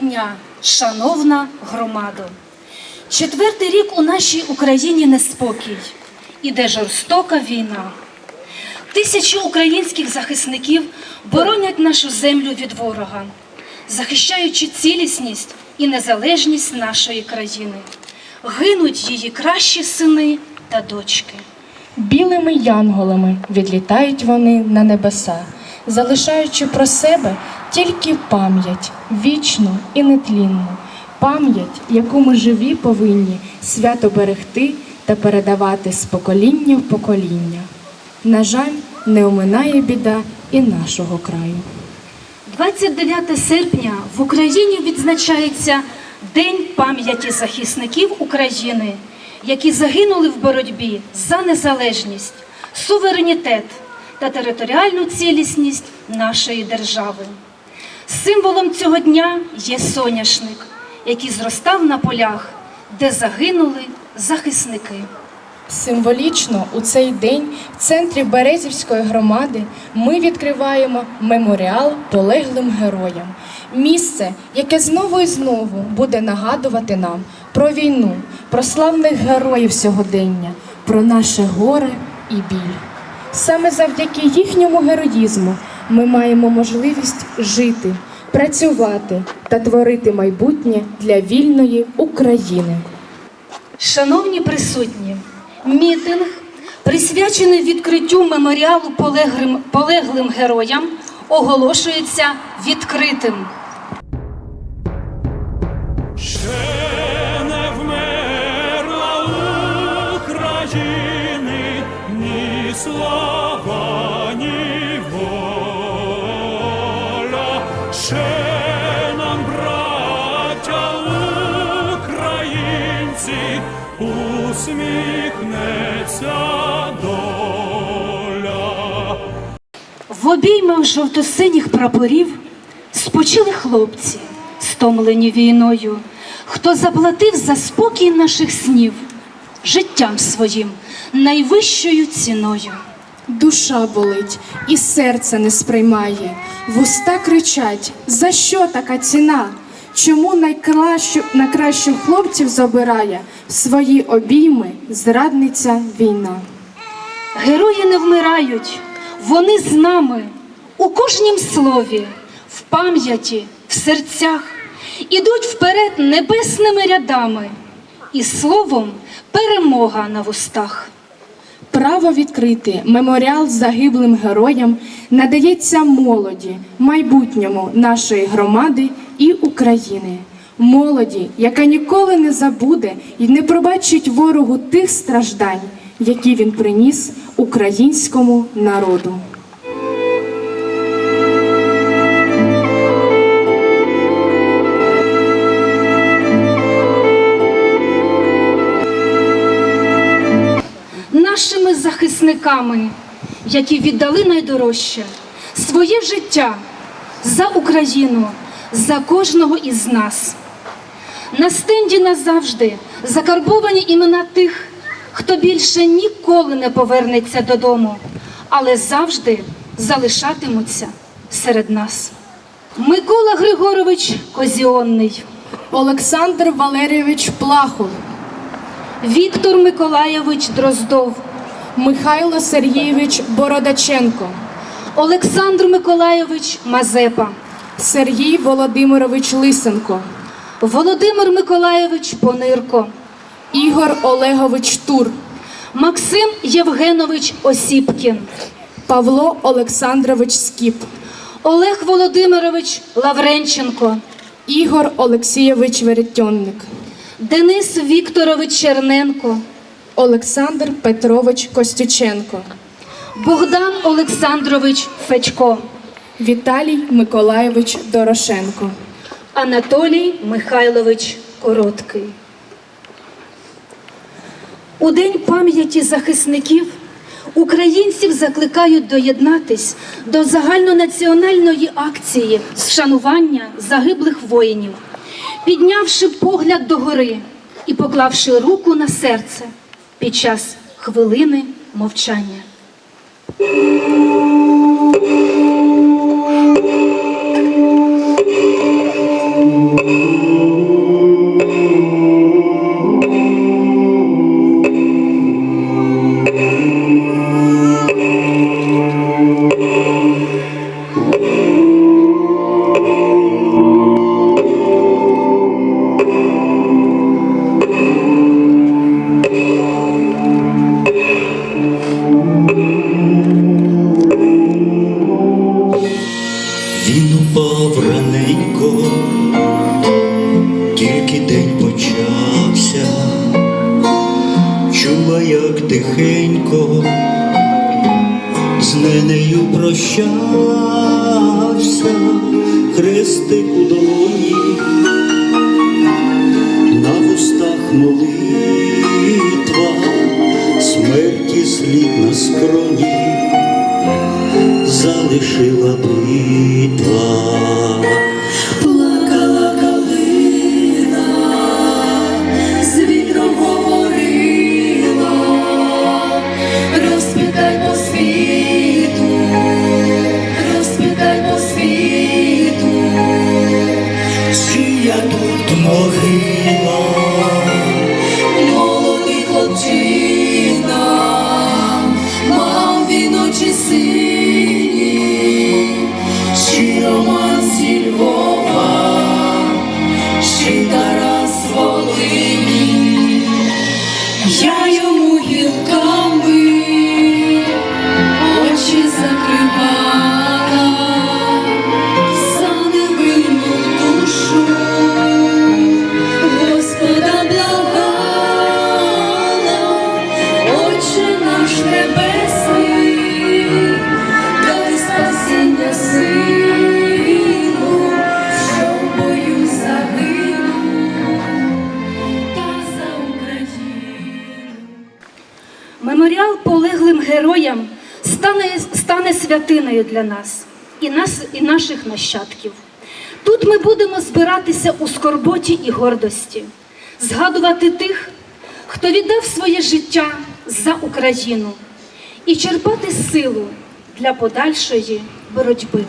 дня, шановна громадо. Четвертий рік у нашій Україні неспокій. Іде жорстока війна. Тисячі українських захисників боронять нашу землю від ворога, захищаючи цілісність і незалежність нашої країни. Гинуть її кращі сини та дочки. Білими янголами відлітають вони на небеса, залишаючи про себе тільки пам'ять вічну і нетлінну, пам'ять, яку ми живі повинні свято берегти та передавати з покоління в покоління. На жаль, не оминає біда і нашого краю. 29 серпня в Україні відзначається День пам'яті захисників України, які загинули в боротьбі за незалежність, суверенітет та територіальну цілісність нашої держави. Символом цього дня є соняшник, який зростав на полях, де загинули захисники. Символічно у цей день в центрі Березівської громади ми відкриваємо меморіал полеглим героям. Місце, яке знову і знову буде нагадувати нам про війну, про славних героїв сьогодення, про наше горе і біль. Саме завдяки їхньому героїзму ми маємо можливість жити, працювати та творити майбутнє для вільної України. Шановні присутні, мітинг, присвячений відкриттю меморіалу полеглим, полеглим героям, оголошується відкритим. Слава, В обіймах жовто-синіх прапорів спочили хлопці, стомлені війною, хто заплатив за спокій наших снів життям своїм найвищою ціною. Душа болить і серце не сприймає. Вуста кричать: за що така ціна? Чому найкращу, найкращу хлопців забирає в свої обійми зрадниця війна? Герої не вмирають, вони з нами у кожнім слові, в пам'яті, в серцях, ідуть вперед небесними рядами, і словом перемога на вустах. Право відкрити меморіал загиблим героям надається молоді, майбутньому нашої громади і України. Молоді, яка ніколи не забуде і не пробачить ворогу тих страждань, які він приніс українському народу. нашими захисниками, які віддали найдорожче своє життя за Україну, за кожного із нас. На стенді назавжди закарбовані імена тих, хто більше ніколи не повернеться додому, але завжди залишатимуться серед нас. Микола Григорович Козіонний, Олександр Валерійович Плахов, Віктор Миколайович Дроздов, Михайло Сергійович Бородаченко, Олександр Миколайович Мазепа. Сергій Володимирович Лисенко, Володимир Миколайович Понирко, Ігор Олегович Тур, Максим Євгенович Осіпкін, Павло Олександрович Скіп, Олег Володимирович Лавренченко, Ігор Олексійович Веретьонник, Денис Вікторович Черненко, Олександр Петрович Костюченко, Богдан Олександрович Федько, Віталій Миколайович Дорошенко. Анатолій Михайлович Короткий. У День пам'яті захисників українців закликають доєднатись до загальнонаціональної акції з шанування загиблих воїнів, піднявши погляд догори і поклавши руку на серце під час хвилини мовчання. тихенько, з нею прощався, хрестик у долоні, на вустах молитва, смерті слід на скроні, залишила битва. Святиною для нас і, нас і наших нащадків. Тут ми будемо збиратися у скорботі і гордості, згадувати тих, хто віддав своє життя за Україну, і черпати силу для подальшої боротьби.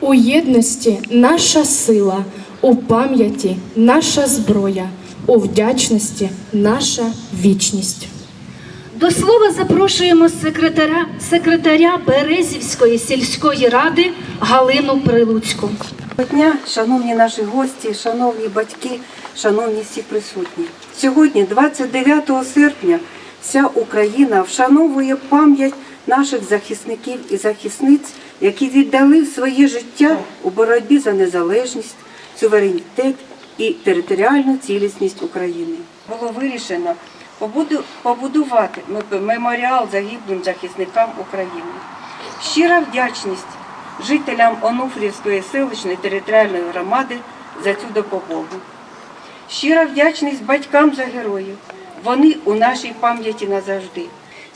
У єдності наша сила, у пам'яті наша зброя, у вдячності наша вічність. До слова запрошуємо секретаря, секретаря Березівської сільської ради Галину Прилуцьку. Доброго дня, шановні наші гості, шановні батьки, шановні всі присутні. Сьогодні, 29 серпня, вся Україна вшановує пам'ять наших захисників і захисниць, які віддали своє життя у боротьбі за незалежність, суверенітет і територіальну цілісність України. Було вирішено побудувати меморіал загиблим захисникам України. Щира вдячність жителям Онуфрівської селищної територіальної громади за цю допомогу. Щира вдячність батькам за героїв. Вони у нашій пам'яті назавжди.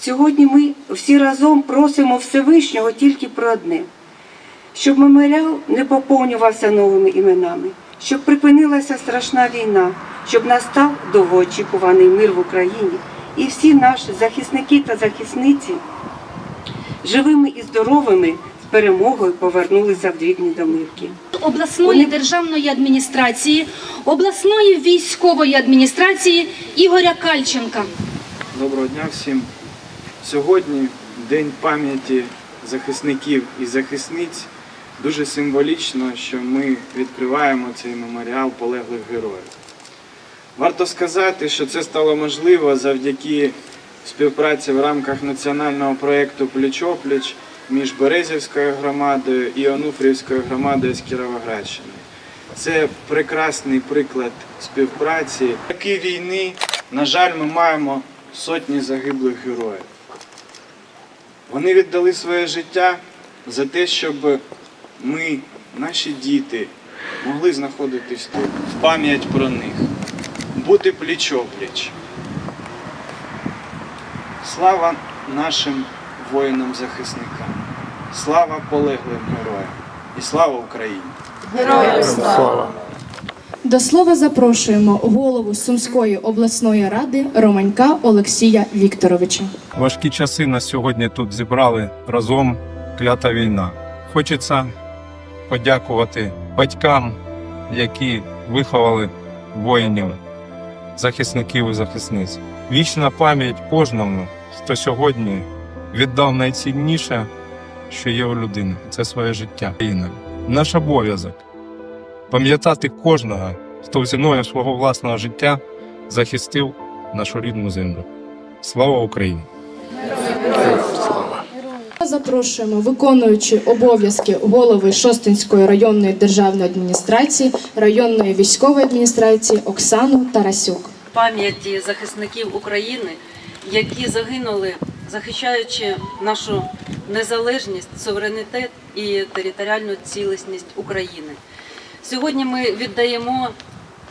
Сьогодні ми всі разом просимо Всевишнього тільки про одне: щоб меморіал не поповнювався новими іменами, щоб припинилася страшна війна, щоб настав довгоочікуваний мир в Україні, і всі наші захисники та захисниці живими і здоровими з перемогою повернулися в рідні домівки. обласної державної адміністрації, обласної військової адміністрації Ігоря Кальченка. Доброго дня всім. Сьогодні День пам'яті захисників і захисниць. Дуже символічно, що ми відкриваємо цей меморіал полеглих героїв. Варто сказати, що це стало можливо завдяки співпраці в рамках національного проєкту Пліч-опліч між Березівською громадою і Онуфрівською громадою з Кіровоградщини. Це прекрасний приклад співпраці. Роки війни, на жаль, ми маємо сотні загиблих героїв. Вони віддали своє життя за те, щоб ми, наші діти, могли знаходитись тут в пам'ять про них, бути пліч-опліч. Слава нашим воїнам-захисникам, слава полеглим героям і слава Україні! До слова запрошуємо голову Сумської обласної ради Романька Олексія Вікторовича. Важкі часи нас сьогодні тут зібрали разом клята війна. Хочеться подякувати батькам, які виховали воїнів, захисників і захисниць. Вічна пам'ять кожному, хто сьогодні віддав найцінніше, що є у людини це своє життя. Наш обов'язок пам'ятати кожного, хто ціною свого власного життя захистив нашу рідну землю. Слава Україні! Запрошуємо виконуючи обов'язки голови Шостинської районної державної адміністрації, районної військової адміністрації Оксану Тарасюк. пам'яті захисників України, які загинули, захищаючи нашу незалежність, суверенітет і територіальну цілісність України. Сьогодні ми віддаємо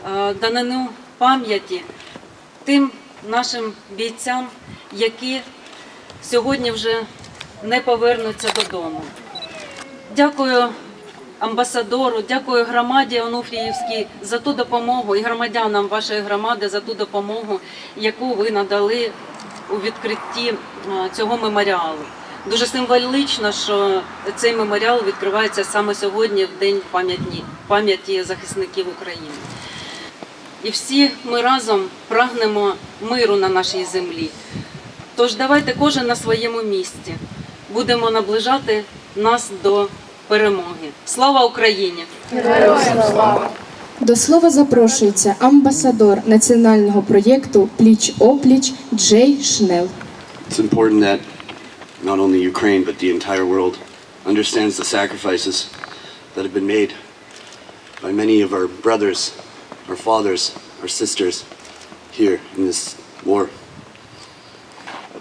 е, данину пам'яті тим нашим бійцям, які сьогодні вже не повернуться додому. Дякую амбасадору, дякую громаді Онуфріївській за ту допомогу і громадянам вашої громади за ту допомогу, яку ви надали у відкритті е, цього меморіалу. Дуже символічно, що цей меморіал відкривається саме сьогодні, в день пам'ятні- пам'яті захисників України. І всі ми разом прагнемо миру на нашій землі. Тож давайте кожен на своєму місці будемо наближати нас до перемоги. Слава Україні! Героям слава! До слова запрошується амбасадор національного проєкту Пліч опліч Джей Шнел. It's important that not only Ukraine, but the entire world understands the sacrifices that have been made by many of our brothers, our fathers, our sisters here in this war.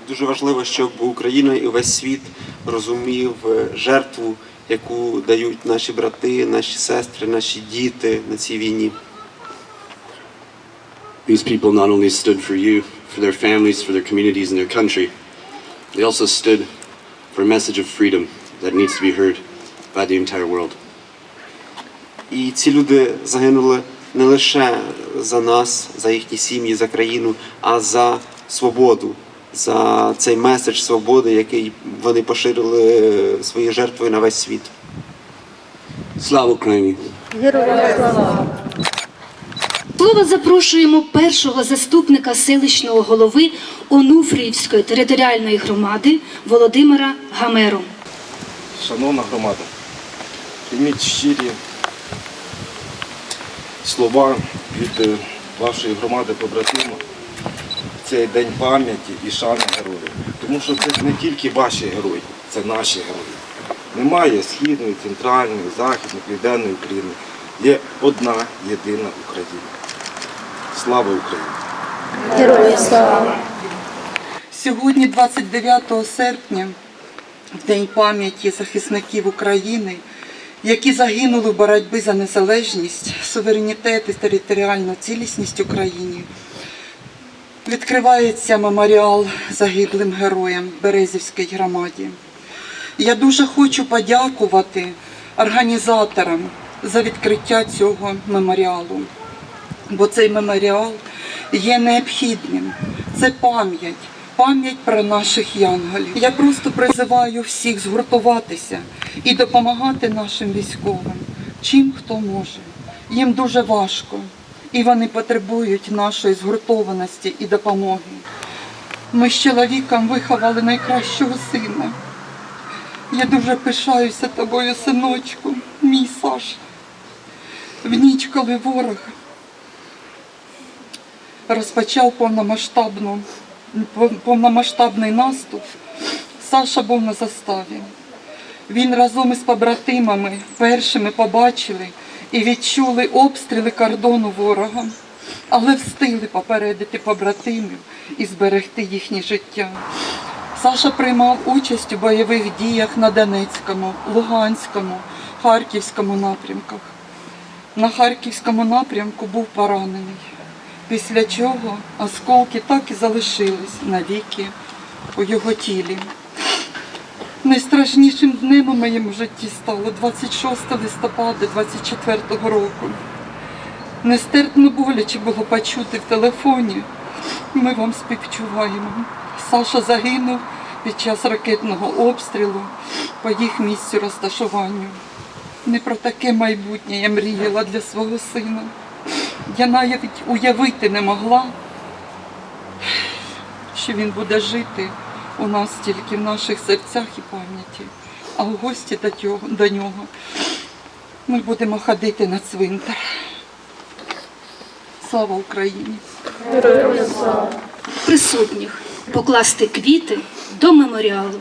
Дуже важливо, щоб Україна і весь світ розумів е, жертву, яку дають наші брати, наші сестри, наші діти на цій війні. These people not only stood for you, for their families, for their communities, and their country, they also stood for a message of freedom that needs to be heard by the entire world. І ці люди загинули не лише за нас, за їхні сім'ї, за країну, а за свободу, за цей меседж свободи, який вони поширили е, своєю жертвою на весь світ. Слава Україні! Слово запрошуємо першого заступника селищного голови Онуфріївської територіальної громади Володимира Гамеру. Шановна громада, прийміть щирі слова від е, вашої громади побратима. Цей день пам'яті і шани героїв. Тому що це не тільки ваші герої, це наші герої. Немає східної, центральної, західної, південної України. Є одна єдина Україна. Слава Україні! Героям слава! Сьогодні, 29 серпня, в День пам'яті захисників України, які загинули в боротьбі за незалежність, суверенітет і територіальну цілісність України, відкривається меморіал загиблим героям в Березівській громаді. Я дуже хочу подякувати організаторам за відкриття цього меморіалу бо цей меморіал є необхідним. Це пам'ять, пам'ять про наших янголів. Я просто призиваю всіх згуртуватися і допомагати нашим військовим, чим хто може. Їм дуже важко, і вони потребують нашої згуртованості і допомоги. Ми з чоловіком виховали найкращого сина. Я дуже пишаюся тобою, синочку, мій Саш. В ніч, коли ворог розпочав повномасштабну, повномасштабний наступ, Саша був на заставі. Він разом із побратимами першими побачили і відчули обстріли кордону ворога, але встигли попередити побратимів і зберегти їхнє життя. Саша приймав участь у бойових діях на Донецькому, Луганському, Харківському напрямках. На Харківському напрямку був поранений, після чого осколки так і залишились навіки у його тілі. Найстрашнішим днем у моєму житті стало 26 листопада 24 року. Нестерпно боляче було почути в телефоні. Ми вам співчуваємо. Саша загинув під час ракетного обстрілу по їх місцю розташування. Не про таке майбутнє я мріяла для свого сина. Я навіть уявити не могла, що він буде жити у нас тільки в наших серцях і пам'яті, а в гості до, тього, до нього ми будемо ходити на цвинтар. Слава Україні! Присутніх покласти квіти до меморіалу.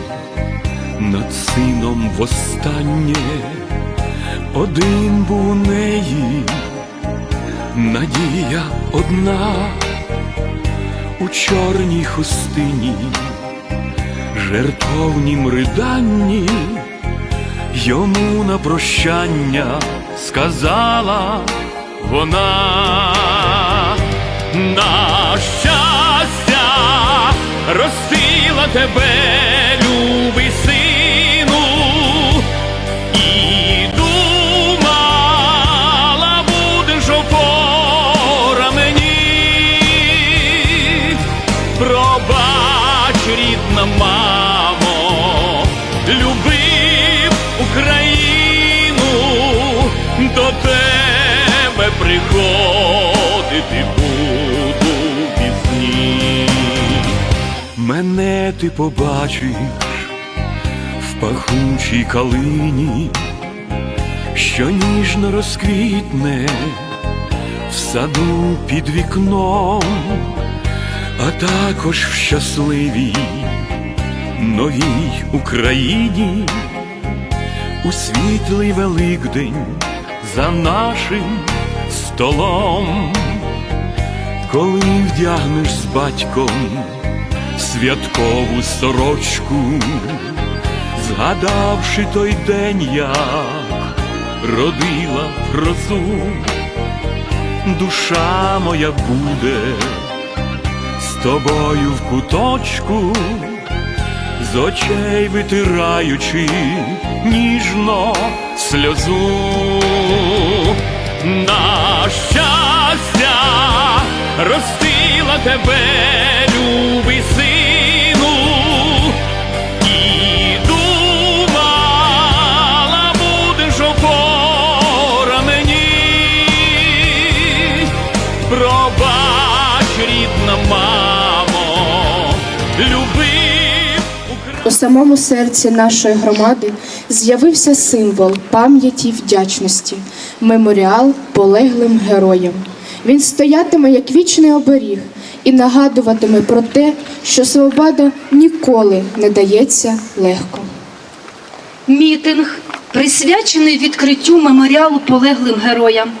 над сином востаннє, один був у неї, надія одна. У чорній хустині, жертовнім риданні, йому на прощання сказала вона. На щастя ростила тебе, ти побачиш в пахучій калині, що ніжно розквітне в саду під вікном а також в щасливій новій Україні, у світлий Великдень за нашим столом, коли вдягнеш з батьком святкову сорочку, згадавши той день, як родила прозу, душа моя буде з тобою в куточку, з очей витираючи ніжно сльозу. На щастя ростила тебе, любий сину, і думала, будеш опора мені. Пробач, рідна мамо, любив У самому серці нашої громади з'явився символ пам'яті й вдячності меморіал полеглим героям. Він стоятиме як вічний оберіг і нагадуватиме про те, що свобода ніколи не дається легко. Мітинг, присвячений відкриттю меморіалу полеглим героям,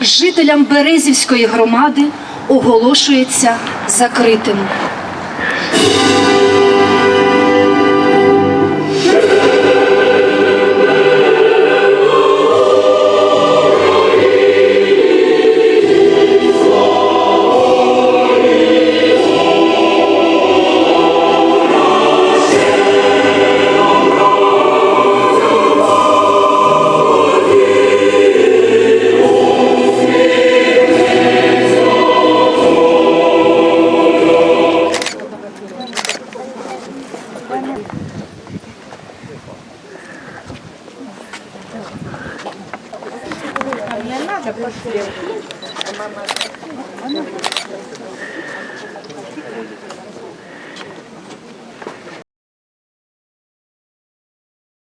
жителям Березівської громади, оголошується закритим.